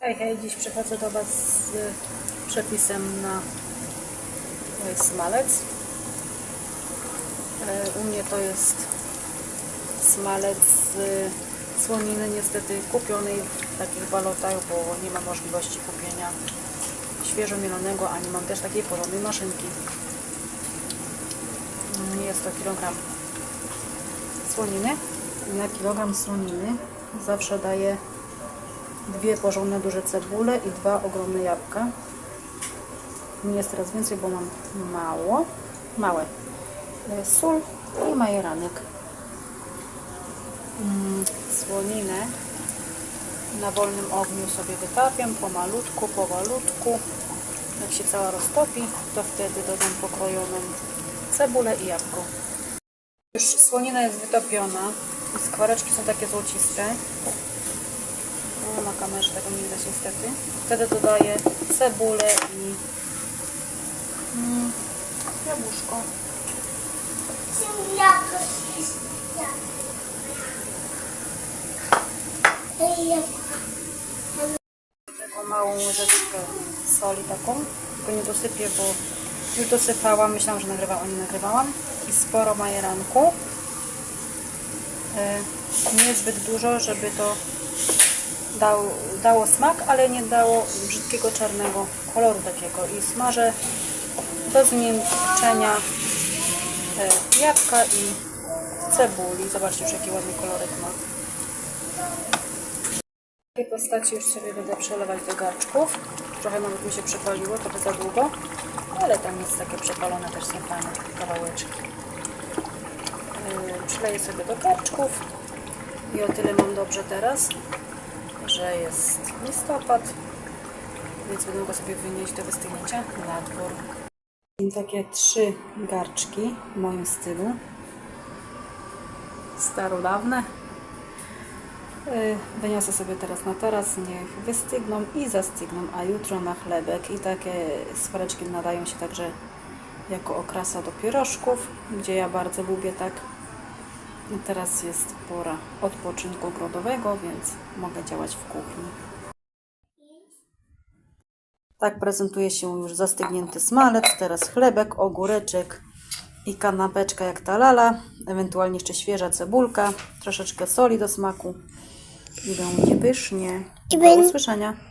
Hej, hej, dziś przychodzę do Was z przepisem na smalec. E, U mnie to jest smalec z słoniny, niestety kupionej w takich balotach, bo nie ma możliwości kupienia świeżo mielonego, ani mam też takiej porządnej maszynki. Mm, Jest to kilogram słoniny. Na kilogram słoniny zawsze daję dwie porządne duże cebule i dwa ogromne jabłka. Nie jest teraz więcej, bo mam mało, małe. E, Sól i majeranek. Mm, Słoninę na wolnym ogniu sobie wytapiam pomalutku, powolutku. Jak się cała roztopi, to wtedy dodam pokrojoną cebulę i jabłko. Już słonina jest wytopiona. Skwareczki są takie złociste. No, na kamerze tego nie widać niestety. Wtedy dodaję cebulę i mm, jabłuszko. Taką małą łyżeczkę soli taką. Tylko nie dosypię, bo już dosypałam. Myślałam, że nagrywałam, nie nagrywałam. I sporo majeranku. E, Nie zbyt dużo, żeby to dał, dało smak, ale nie dało brzydkiego czarnego koloru takiego. I smażę do zmiękczenia e, jabłka i cebuli. Zobaczcie już jaki ładny kolorek ma. W takiej postaci już sobie będę przelewać do garczków. Trochę nawet mi się przepaliło, trochę za długo, ale tam jest takie przepalone też są fajne kawałeczki. Yy, Przeleję sobie do garczków i o tyle mam dobrze teraz, że jest listopad, więc będę mogła sobie wynieść do wystygnięcia na dwór. I takie trzy garczki w moim stylu. Starodawne. Y, Wyniosę sobie teraz na taras, niech wystygną i zastygną, a jutro na chlebek. I takie skwareczki nadają się także jako okrasa do pierożków, gdzie ja bardzo lubię tak. I teraz jest pora odpoczynku ogrodowego, więc mogę działać w kuchni. Tak prezentuje się już zastygnięty smalec, teraz chlebek, ogóreczek i kanapeczka jak ta lala, ewentualnie jeszcze świeża cebulka, troszeczkę soli do smaku i będzie pysznie. I Do usłyszenia.